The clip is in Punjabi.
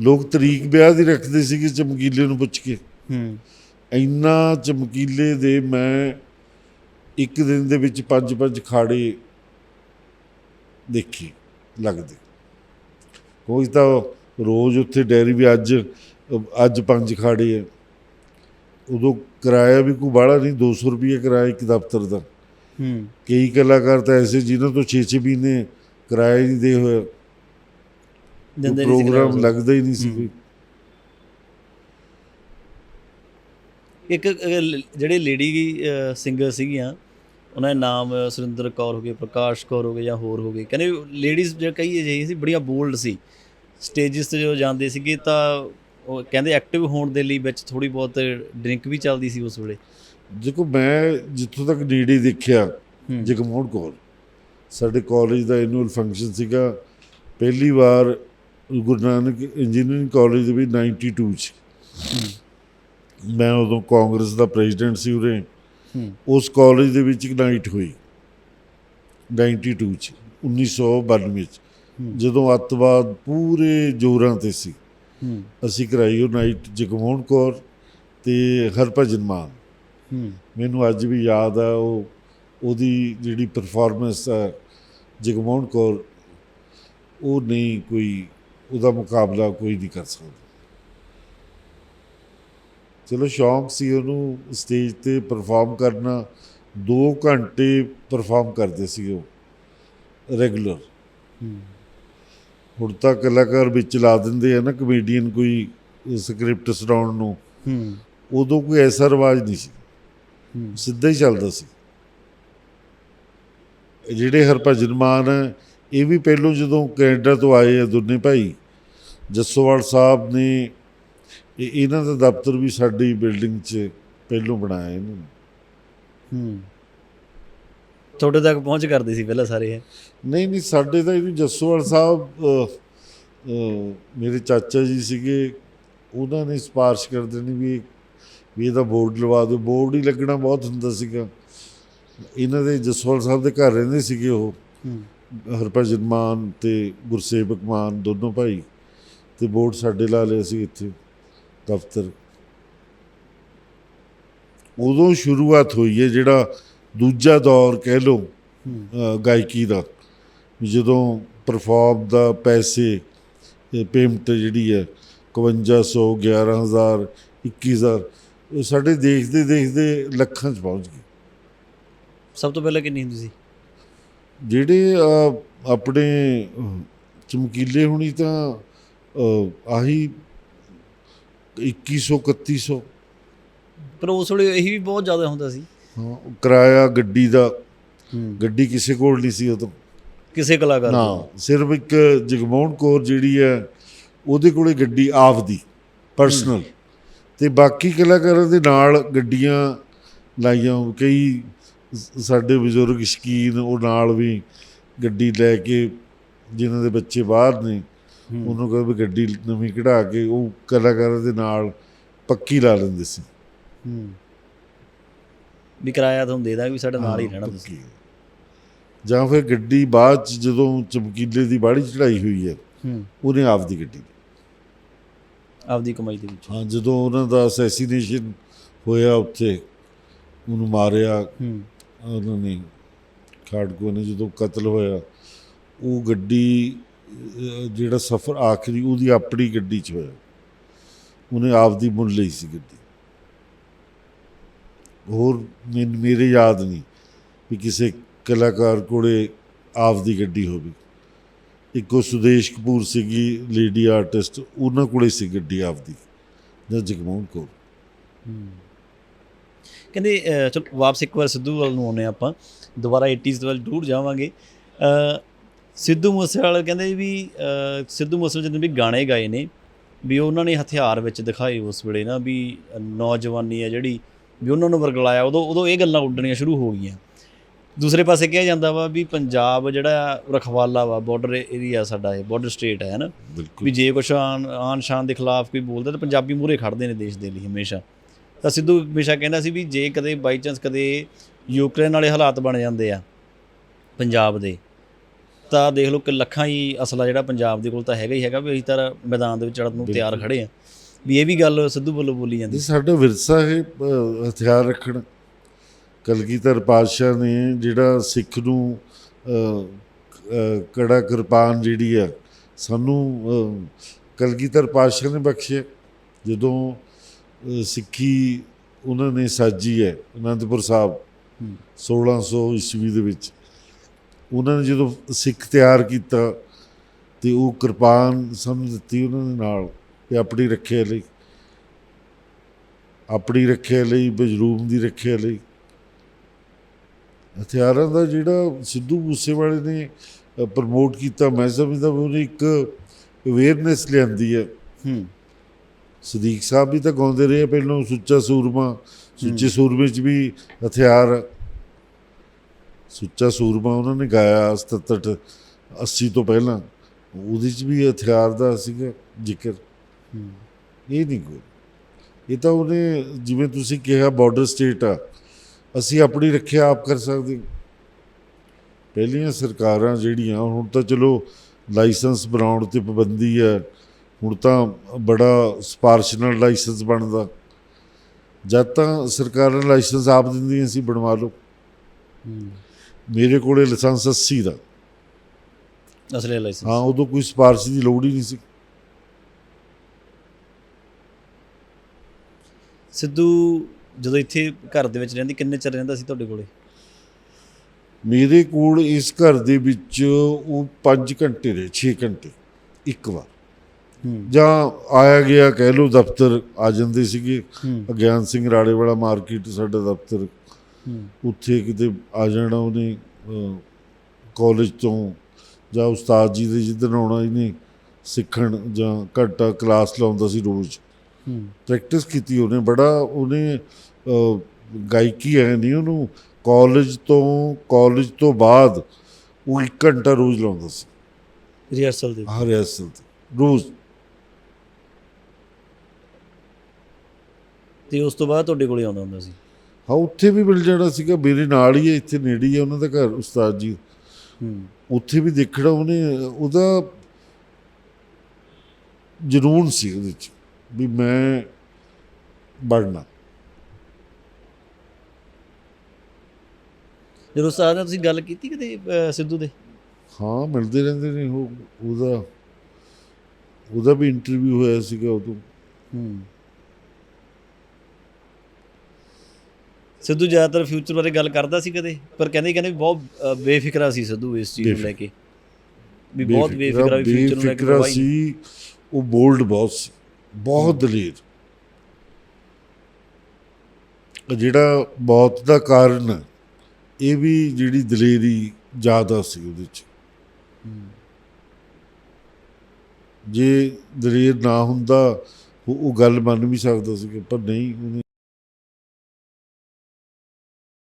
ਲੋਕ ਤਰੀਕ ਵਿਆਹ ਦੀ ਰੱਖਦੇ ਸੀਗੇ ਚਮਕੀਲੇ ਨੂੰ ਪੁੱਛ ਕੇ। ਹੂੰ। ਇੰਨਾ ਚਮਕੀਲੇ ਦੇ ਮੈਂ ਇੱਕ ਦਿਨ ਦੇ ਵਿੱਚ ਪੰਜ ਪੰਜ ਖਾੜੇ ਦੇਖੇ ਲੱਗਦੇ। ਕੋਈ ਤਾਂ ਰੋਜ਼ ਉੱਥੇ ਡੈਰੀ ਵੀ ਅੱਜ ਅੱਜ ਪੰਜ ਖਾੜੇ ਆ। ਉਦੋਂ ਕਿਰਾਇਆ ਵੀ ਕੋਈ ਬਾਹਲਾ ਨਹੀਂ 200 ਰੁਪਏ ਕਿਰਾਇਆ ਇੱਕ ਦਫ਼ਤਰ ਦਾ। ਹੂੰ। ਕਈ ਕਲਾਕਾਰ ਤਾਂ ਐਸੇ ਜਿਨ੍ਹਾਂ ਤੋਂ 6-6 ਮਹੀਨੇ ਕਿਰਾਇਆ ਹੀ ਨਹੀਂ ਦੇ ਹੋਇਆ ਦਿੰਦੇ ਨਹੀਂ ਸੀ ਪ੍ਰੋਗਰਾਮ। ਲੱਗਦਾ ਹੀ ਨਹੀਂ ਸੀ ਕੋਈ ਇੱਕ ਜਿਹੜੇ ਲੇਡੀ ਸਿੰਗਰ ਸੀਗੀਆਂ ਉਹਨਾਂ ਦੇ ਨਾਮ ਸੁਰਿੰਦਰ ਕੌਰ ਹੋ ਗਏ ਪ੍ਰਕਾਸ਼ ਕੌਰ ਹੋ ਗਏ ਜਾਂ ਹੋਰ ਹੋ ਗਏ। ਕਹਿੰਦੇ ਲੇਡੀਜ਼ ਜਿਹੜੇ ਕਈ ਅਜਿਹੀ ਸੀ ਬੜੀਆਂ ਬੋਲਡ ਸੀ। ਸਟੇਜਸ ਤੇ ਜਦੋਂ ਜਾਂਦੇ ਸੀਗੇ ਤਾਂ ਉਹ ਕਹਿੰਦੇ ਐਕਟਿਵ ਹੋਣ ਦੇ ਲਈ ਵਿੱਚ ਥੋੜੀ ਬਹੁਤ ਡਰਿੰਕ ਵੀ ਚੱਲਦੀ ਸੀ ਉਸ ਵੇਲੇ। ਦੇਖੋ ਮੈਂ ਜਿੱਥੋਂ ਤੱਕ ਡੀਡੀ ਦੇਖਿਆ। ਜਗਮੋਹਨ ਕੌਰ। ਸਾਡੇ ਕਾਲਜ ਦਾ ਐਨੂਅਲ ਫੰਕਸ਼ਨ ਸੀਗਾ। ਪਹਿਲੀ ਵਾਰ ਗੁਰੂ ਨਾਨਕ ਇੰਜੀਨੀਅਰਿੰਗ ਕਾਲਜ ਦੇ ਵਿੱਚ 92 ਚ। ਮੈਂ ਉਦੋਂ ਕਾਂਗਰਸ ਦਾ ਪ੍ਰੈਜ਼ੀਡੈਂਟ ਸੀ ਉਰੇ। ਉਸ ਕਾਲਜ ਦੇ ਵਿੱਚ ਇੱਕ ਨਾਈਟ ਹੋਈ। 92 ਚ 1992 ਚ। ਜਦੋਂ ਅੱਤਵਾਦ ਪੂਰੇ ਜੋਰਾਂ ਤੇ ਸੀ। ਅਸੀਂ ਕਰਾਈ ਉਹ ਨਾਈਟ ਜਗਮੋਹਨ ਕੌਰ ਤੇ ਹਰਭਜਨ ਮਾਨ। ਮੈਨੂੰ ਅੱਜ ਵੀ ਯਾਦ ਆ ਉਹ ਉਹਦੀ ਜਿਹੜੀ ਪਰਫਾਰਮੈਂਸ ਆ ਜਗਮੋਹਨ ਕੌਰ ਉਹ ਨਹੀਂ ਕੋਈ ਉਹਦਾ ਮੁਕਾਬਲਾ ਕੋਈ ਨਹੀਂ ਕਰ ਸਕਦਾ। ਚਲੋ ਸ਼ੌਂਕ ਸੀ ਉਹਨੂੰ ਸਟੇਜ ਤੇ ਪਰਫਾਰਮ ਕਰਨਾ। 2 ਘੰਟੇ ਪਰਫਾਰਮ ਕਰਦੇ ਸੀ ਉਹ ਰੈਗੂਲਰ ਹੁਣ ਤਾਂ ਕਲਾਕਾਰ ਵਿੱਚ ਲਾ ਦਿੰਦੇ ਆ ਨਾ ਕਮੇਡੀਅਨ ਕੋਈ ਸਕ੍ਰਿਪਟ ਸੁਣਾਉਣ ਨੂੰ। ਉਦੋਂ ਕੋਈ ਐਸਾ ਰਿਵਾਜ ਨਹੀਂ ਸੀ। ਸਿੱਧਾ ਹੀ ਚੱਲਦਾ ਸੀ। ਜਿਹੜੇ ਹਰਭਜਨ ਮਾਨ ਇਹ ਵੀ ਪਹਿਲੋਂ ਜਦੋਂ ਕੈਨੇਡਾ ਤੋਂ ਆਏ ਆ ਦੋਨੇ ਭਾਈ ਜੱਸੋਵਾਲ ਸਾਹਿਬ ਨੇ ਇਹ- ਇਹਨਾਂ ਦਾ ਦਫ਼ਤਰ ਵੀ ਸਾਡੀ ਬਿਲਡਿੰਗ 'ਚ ਪਹਿਲੋਂ ਬਣਾਇਆ ਇਹਨਾਂ ਨੇ। ਹੂੰ। ਤੁਹਾਡੇ ਤੱਕ ਪਹੁੰਚ ਕਰਦੇ ਸੀ ਪਹਿਲਾਂ ਸਾਰੇ ਇਹ? ਨਹੀਂ ਨਹੀਂ ਸਾਡੇ ਤਾਂ ਇਹਨੂੰ ਜੱਸੋਵਾਲ ਸਾਹਿਬ ਮੇਰੇ ਚਾਚਾ ਜੀ ਸੀਗੇ ਉਹਨਾਂ ਨੇ ਸਿਫਾਰਿਸ਼ ਕਰ ਦੇਣੀ ਵੀ ਵੀ ਇਹਦਾ ਬੋਰਡ ਲਵਾ ਦਿਓ। ਬੋਰਡ ਹੀ ਲੱਗਣਾ ਬਹੁਤ ਹੁੰਦਾ ਸੀਗਾ। ਇਹਨਾਂ ਦੇ ਜੱਸੋਵਾਲ ਸਾਹਿਬ ਦੇ ਘਰ ਰਹਿੰਦੇ ਸੀਗੇ ਉਹ। ਹੂੰ। ਹਰਭਜਨ ਮਾਨ ਤੇ ਗੁਰਸੇਵਕ ਮਾਨ ਦੋਨੋਂ ਭਾਈ ਤੇ ਬੋਰਡ ਸਾਡੇ ਲਾ ਲਿਆ ਸੀ ਇੱਥੇ ਦਫ਼ਤਰ। ਉਦੋਂ ਸ਼ੁਰੂਆਤ ਹੋਈ ਹੈ ਜਿਹੜਾ ਦੂਜਾ ਦੌਰ ਕਹਿ ਲਓ ਗਾਇਕੀ ਦਾ ਜਦੋਂ ਪਰਫਾਰਮ ਦਾ ਪੈਸੇ ਪੇਮੈਂਟ ਜਿਹੜੀ ਹੈ 5100 11000 21000 ਉਹ ਸਾਡੇ ਦੇਖਦੇ ਦੇਖਦੇ ਲੱਖਾਂ ਚ ਪਹੁੰਚ ਗਈ ਸਭ ਤੋਂ ਪਹਿਲਾਂ ਕਿੰਨੀ ਹੁੰਦੀ ਸੀ? ਜਿਹੜੇ ਆਪਣੇ ਚਮਕੀਲੇ ਹੁਣੀ ਤਾਂ ਆਹੀ 2100 3100 ਪਰ ਉਸ ਵੇਲੇ ਇਹੀ ਵੀ ਬਹੁਤ ਜ਼ਿਆਦਾ ਹੁੰਦਾ ਸੀ। ਹਾਂ ਕਿਰਾਇਆ ਗੱਡੀ ਦਾ ਗੱਡੀ ਕਿਸੇ ਕੋਲ ਨਹੀਂ ਸੀ ਉਦੋਂ ਕਿਸੇ ਕਲਾਕਾਰ ਨਾ। ਸਿਰਫ ਇੱਕ ਜਗਮੋਹਨ ਕੌਰ ਜਿਹੜੀ ਹੈ ਉਹਦੇ ਕੋਲੇ ਗੱਡੀ ਆਪਦੀ ਪਰਸਨਲ ਤੇ ਬਾਕੀ ਕਲਾਕਾਰਾਂ ਦੇ ਨਾਲ ਗੱਡੀਆਂ ਲਾਈਆਂ ਕਈ ਸਾਡੇ ਬਜ਼ੁਰਗ ਸ਼ਕੀਨ ਉਹ ਨਾਲ ਵੀ ਗੱਡੀ ਲੈ ਕੇ ਜਿਨ੍ਹਾਂ ਦੇ ਬੱਚੇ ਬਾਹਰ ਨੇ। ਉਹਨੂੰ ਕਹਿੰਦੇ ਵੀ ਗੱਡੀ ਨਵੀਂ ਕਢਾ ਕੇ ਉਹ ਕਲਾਕਾਰਾਂ ਦੇ ਨਾਲ ਪੱਕੀ ਲਾ ਲੈਂਦੇ ਸੀ। ਹੂੰ। ਵੀ ਕਿਰਾਇਆ ਤੁਹਾਨੂੰ ਦੇ ਦਾਂਗੇ ਵੀ ਸਾਡੇ ਨਾਲ ਹੀ ਰਹਿਣਾ ਤੁਸੀਂ। ਜਾਂ ਫਿਰ ਗੱਡੀ ਬਾਅਦ ਚ ਜਦੋਂ ਚਮਕੀਲੇ ਦੀ ਬਾੜੀ ਚੜਾਈ ਹੋਈ ਹੈ ਹੂੰ। ਉਹਨੇ ਆਪਦੀ ਗੱਡੀ ਆਪਦੀ ਕਮਾਈ ਦੇ ਵਿੱਚ। ਹਾਂ ਜਦੋਂ ਉਹਨਾਂ ਦਾ ਅਸੈਸੀਨੇਸ਼ਨ ਹੋਇਆ ਉੱਥੇ ਉਹਨੂੰ ਮਾਰਿਆ। ਹੂੰ। ਉਹਨਾਂ ਨੇ ਖਾੜਕੂ ਨੇ ਜਦੋਂ ਕਤਲ ਹੋਇਆ, ਉਹ ਗੱਡੀ ਜਿਹੜਾ ਸਫ਼ਰ ਆਖਰੀ, ਉਹਦੀ ਆਪਣੀ ਗੱਡੀ 'ਚ ਹੋਇਆ। ਉਹਨੇ ਆਪਦੀ ਮੁੱਲ ਲਈ ਸੀ ਗੱਡੀ। ਹੋਰ ਮੈਨ- ਮੇਰੇ ਯਾਦ ਨਹੀਂ ਵੀ ਕਿਸੇ ਕਲਾਕਾਰ ਕੋਲੇ ਆਪਦੀ ਗੱਡੀ ਹੋਵੇ। ਇੱਕੋ ਸੁਦੇਸ਼ ਕਪੂਰ ਸੀਗੀ, ਲੇਡੀ ਆਰਟਿਸਟ, ਉਹਨਾਂ ਕੋਲੇ ਸੀ ਗੱਡੀ ਆਪਦੀ ਜਾਂ ਜਗਮੋਹਨ ਕੌਰ। ਹੂੰ। ਕਹਿੰਦੇ ਚਲੋ ਵਾਪਸ ਇੱਕ ਵਾਰ ਸਿੱਧੂ ਵੱਲ ਨੂੰ ਆਉਂਦੇ ਹਾਂ ਆਪਾਂ। ਦੁਬਾਰਾ 80s ਦੇ ਵੱਲ ਦੂਰ ਜਾਵਾਂਗੇ। ਸਿੱਧੂ ਮੂਸੇਵਾਲਾ ਕਹਿੰਦੇ ਵੀ ਸਿੱਧੂ ਮੂਸੇਵਾਲੇ ਜਦੋਂ ਵੀ ਗਾਣੇ ਗਾਏ ਨੇ ਵੀ ਉਹਨਾਂ ਨੇ ਹਥਿਆਰ ਵਿੱਚ ਦਿਖਾਏ ਉਸ ਵੇਲੇ ਨਾ ਵੀ ਨੌਜਵਾਨੀ ਹੈ ਜਿਹੜੀ ਵੀ ਉਹਨਾਂ ਨੂੰ ਵਰਗਲਾਇਆ। ਉਦੋਂ ਉਦੋਂ ਇਹ ਗੱਲਾਂ ਉੱਡਣੀਆਂ ਸ਼ੁਰੂ ਹੋ ਗਈਆਂ। ਦੂਸਰੇ ਪਾਸੇ ਕਿਹਾ ਜਾਂਦਾ ਵਾ ਵੀ ਪੰਜਾਬ ਜਿਹੜਾ ਰਖਵਾਲਾ ਵਾ ਬਾਰਡਰ ਏਰੀਆ ਸਾਡਾ ਇਹ ਬਾਰਡਰ ਸਟੇਟ ਹੈ ਨਾ? ਵੀ ਜੇ ਕੁਛ ਆਨ ਸ਼ਾਨ ਦੇ ਖਿਲਾਫ ਕੋਈ ਬੋਲਦਾ ਤਾਂ ਪੰਜਾਬੀ ਮੂਹਰੇ ਖੜਦੇ ਨੇ ਦੇਸ਼ ਦੇ ਲਈ ਹਮੇਸ਼ਾ। ਤਾਂ ਸਿੱਧੂ ਹਮੇਸ਼ਾ ਕਹਿੰਦਾ ਸੀ ਵੀ ਜੇ ਕਦੇ ਬਾਈ ਚਾਂਸ ਕਦੇ ਯੂਕਰੇਨ ਵਾਲੇ ਹਾਲਾਤ ਬਣ ਜਾਂਦੇ ਆ ਪੰਜਾਬ ਦੇ ਤਾਂ ਦੇਖ ਲਓ ਕਿ ਲੱਖਾਂ ਹੀ ਅਸਲਾ ਜਿਹੜਾ ਪੰਜਾਬ ਦੇ ਕੋਲ ਤਾਂ ਹੈਗਾ ਹੀ ਹੈਗਾ ਵੀ ਅਸੀਂ ਤਾਂ ਮੈਦਾਨ ਦੇ ਵਿੱਚ ਚੜਨ ਨੂੰ ਤਿਆਰ ਖੜੇ ਆ। ਵੀ ਇਹ ਵੀ ਗੱਲ ਸਿੱਧੂ ਵੱਲੋਂ ਬੋਲੀ ਜਾਂਦੀ। ਸਾਡਾ ਵਿਰਸਾ ਹੈ ਹਥਿਆਰ ਰੱਖਣ। ਕਲਗੀਧਰ ਪਾਤਸ਼ਾਹ ਨੇ ਜਿਹੜਾ ਸਿੱਖ ਨੂੰ ਕੜਾ ਕਿਰਪਾਨ ਜਿਹੜੀ ਆ ਸਾਨੂੰ ਕਲਗੀਧਰ ਪਾਤਸ਼ਾਹ ਨੇ ਬਖਸ਼ਿਆ। ਜਦੋਂ ਸਿੱਖੀ ਉਹਨਾਂ ਨੇ ਸਾਜੀ ਹੈ ਅਨੰਦਪੁਰ ਸਾਹਿਬ ਹੂੰ। 1600 ਈਸਵੀ ਦੇ ਵਿੱਚ। ਉਹਨਾਂ ਨੇ ਜਦੋਂ ਸਿੱਖ ਤਿਆਰ ਕੀਤਾ ਤੇ ਉਹ ਕਿਰਪਾਨ ਸਾਨੂੰ ਦਿੱਤੀ ਉਹਨਾਂ ਦੇ ਨਾਲ ਤੇ ਆਪਣੀ ਰੱਖਿਆ ਲਈ ਆਪਣੀ ਰੱਖਿਆ ਲਈ ਬਜਰੂਮ ਦੀ ਰੱਖਿਆ ਲਈ। ਹਥਿਆਰਾਂ ਦਾ ਜਿਹੜਾ ਸਿੱਧੂ ਮੂਸੇਵਾਲੇ ਨੇ ਪ੍ਰਮੋਟ ਕੀਤਾ ਮੈਂ ਸਮਝਦਾ ਉਹਨੇ ਇੱਕ ਅਵੇਅਰਨੈਸ ਲਿਆਂਦੀ ਹੈ। ਹੂੰ। ਸਦੀਕ ਸਾਹਿਬ ਵੀ ਤਾਂ ਗਾਉਂਦੇ ਰਹੇ ਪਹਿਲਾਂ ਸੁੱਚਾ ਸੂਰਮਾ ਸੁੱਚੇ ਸੂਰਮੇ 'ਚ ਵੀ ਹਥਿਆਰ। ਸੁੱਚਾ ਸੂਰਮਾ ਉਹਨਾਂ ਨੇ ਗਾਇਆ 77 80 ਤੋਂ ਪਹਿਲਾਂ। ਉਹਦੇ 'ਚ ਵੀ ਹਥਿਆਰ ਦਾ ਸੀਗਾ ਜ਼ਿਕਰ। ਇਹ ਨਹੀਂ ਕੋਈ। ਇਹ ਤਾਂ ਉਹਨੇ ਜਿਵੇਂ ਤੁਸੀਂ ਕਿਹਾ ਬਾਰਡਰ ਸਟੇਟ ਆ। ਅਸੀਂ ਆਪਣੀ ਰੱਖਿਆ ਆਪ ਕਰ ਸਕਦੇ। ਪਹਿਲੀਆਂ ਸਰਕਾਰਾਂ ਜਿਹੜੀਆਂ ਹੁਣ ਤਾਂ ਚਲੋ ਲਾਇਸੈਂਸ ਬਣਾਉਣ ਤੇ ਪਾਬੰਦੀ ਹੈ ਹੁਣ ਤਾਂ ਬੜਾ ਸਿਫਾਰਿਸ਼ ਨਾਲ ਲਾਇਸੈਂਸ ਬਣਦਾ। ਜਦ ਤਾਂ ਸਰਕਾਰਾਂ ਲਾਇਸੈਂਸ ਆਪ ਦਿੰਦੀਆਂ ਸੀ ਬਣਵਾ ਲਓ। ਮੇਰੇ ਕੋਲੇ ਲਾਇਸੈਂਸ 80 ਦਾ। ਅਸਲੇ ਲਾਇਸੈਂਸ। ਹਾਂ ਉਦੋਂ ਕੋਈ ਸਿਫਾਰਿਸ਼ ਦੀ ਲੋੜ ਹੀ ਨਹੀਂ ਸੀ। ਸਿੱਧੂ ਜਦੋਂ ਇੱਥੇ ਘਰ ਦੇ ਵਿੱਚ ਰਹਿੰਦੀ ਕਿੰਨੇ ਚਿਰ ਰਹਿੰਦਾ ਸੀ ਤੁਹਾਡੇ ਕੋਲੇ? ਮੇਰੇ ਕੋਲ ਇਸ ਘਰ ਦੇ ਵਿੱਚ ਉਹ 5 ਘੰਟੇ ਰਹੇ 6 ਘੰਟੇ ਇੱਕ ਵਾਰ। ਜਾਂ ਆਇਆ ਗਿਆ ਕਹਿ ਲਓ ਦਫ਼ਤਰ ਆ ਜਾਂਦੇ ਸੀਗੇ। ਹੂੰ। ਅਗਿਆਨ ਸਿੰਘ ਰਾੜੇ ਵਾਲਾ ਮਾਰਕੀਟ ਸਾਡਾ ਦਫ਼ਤਰ। ਹੂੰ। ਉੱਥੇ ਕਿਤੇ ਆ ਜਾਣਾ ਉਹਨੇ ਕਾਲਜ ਤੋਂ ਜਾਂ ਉਸਤਾਦ ਜੀ ਦੇ ਜਿੱਦਣ ਆਉਣਾ ਇਹਨੇ ਸਿੱਖਣ ਜਾਂ ਘੰਟਾ ਕਲਾਸ ਲਾਉਂਦਾ ਸੀ ਰੋਜ਼। ਹੂੰ। ਪ੍ਰੈਕਟਿਸ ਕੀਤੀ ਉਹਨੇ ਬੜਾ ਉਹਨੇ ਗਾਇਕੀ ਹੈ ਨਹੀਂ ਉਹਨੂੰ। ਕਾਲਜ ਤੋਂ ਕਾਲਜ ਤੋਂ ਬਾਅਦ ਉਹ ਇੱਕ ਘੰਟਾ ਰੋਜ਼ ਲਾਉਂਦਾ ਸੀ। ਰਿਹਰਸਲ ਦੇ ਹਰ ਰਿਹਰਸਲ ਰੋਜ਼। ਤੇ ਉਸ ਤੋਂ ਬਾਅਦ ਤੁਹਾਡੇ ਕੋਲੇ ਆਉਂਦਾ ਹੁੰਦਾ ਸੀ? ਹਾਂ ਉੱਥੇ ਵੀ ਮਿਲ ਜਾਣਾ ਸੀਗਾ ਮੇਰੇ ਨਾਲ ਹੀ ਹੈ ਇੱਥੇ ਨੇੜੇ ਹੀ ਹੈ ਉਹਨਾਂ ਦਾ ਘਰ ਉਸਤਾਦ ਜੀ। ਹੂੰ। ਉੱਥੇ ਵੀ ਦੇਖਣਾ ਉਹਨੇ ਉਹਦਾ ਜਨੂਨ ਸੀ ਉਹਦੇ ਚ ਵੀ ਮੈਂ ਬਣਨਾ। ਜਦੋਂ ਉਸਤਾਦ ਨਾਲ ਤੁਸੀਂ ਗੱਲ ਕੀਤੀ ਕਿਤੇ ਅਹ, ਸਿੱਧੂ ਦੇ? ਹਾਂ ਮਿਲਦੇ ਰਹਿੰਦੇ ਨੇ ਉਹ ਉਹਦਾ ਉਹਦਾ ਵੀ ਇੰਟਰਵਿਊ ਹੋਇਆ ਸੀਗਾ ਉਦੋਂ। ਹੂੰ। ਸਿੱਧੂ ਜ਼ਿਆਦਾਤਰ ਫਿਊਚਰ ਬਾਰੇ ਗੱਲ ਕਰਦਾ ਸੀ ਕਦੇ ਪਰ ਕਹਿੰਦੇ ਕਹਿੰਦੇ ਬਹੁਤ ਬੇਫਿਕਰਾ ਸੀ ਸਿੱਧੂ ਇਸ ਚੀਜ਼ ਨੂੰ ਲੈ ਕੇ ਵੀ ਬਹੁਤ ਬੇਫਿਕਰਾ ਵੀ ਫਿਊਚਰ ਨੂੰ ਲੈ ਕੇ। ਸੀ ਉਹ ਬੋਲਡ ਬਹੁਤ ਸੀ ਬਹੁਤ ਦਲੇਰ ਜਿਹੜਾ ਮੌਤ ਦਾ ਕਾਰਨ ਇਹ ਵੀ ਜਿਹੜੀ ਦਲੇਰੀ ਜ਼ਿਆਦਾ ਸੀ ਉਹਦੇ ਚ। ਜੇ ਦਲੇਰ ਨਾ ਹੁੰਦਾ ਉਹ ਉਹ ਗੱਲ ਮੰਨ ਵੀ ਸਕਦਾ ਸੀ ਪਰ ਨਹੀਂ ਉਹਨੇ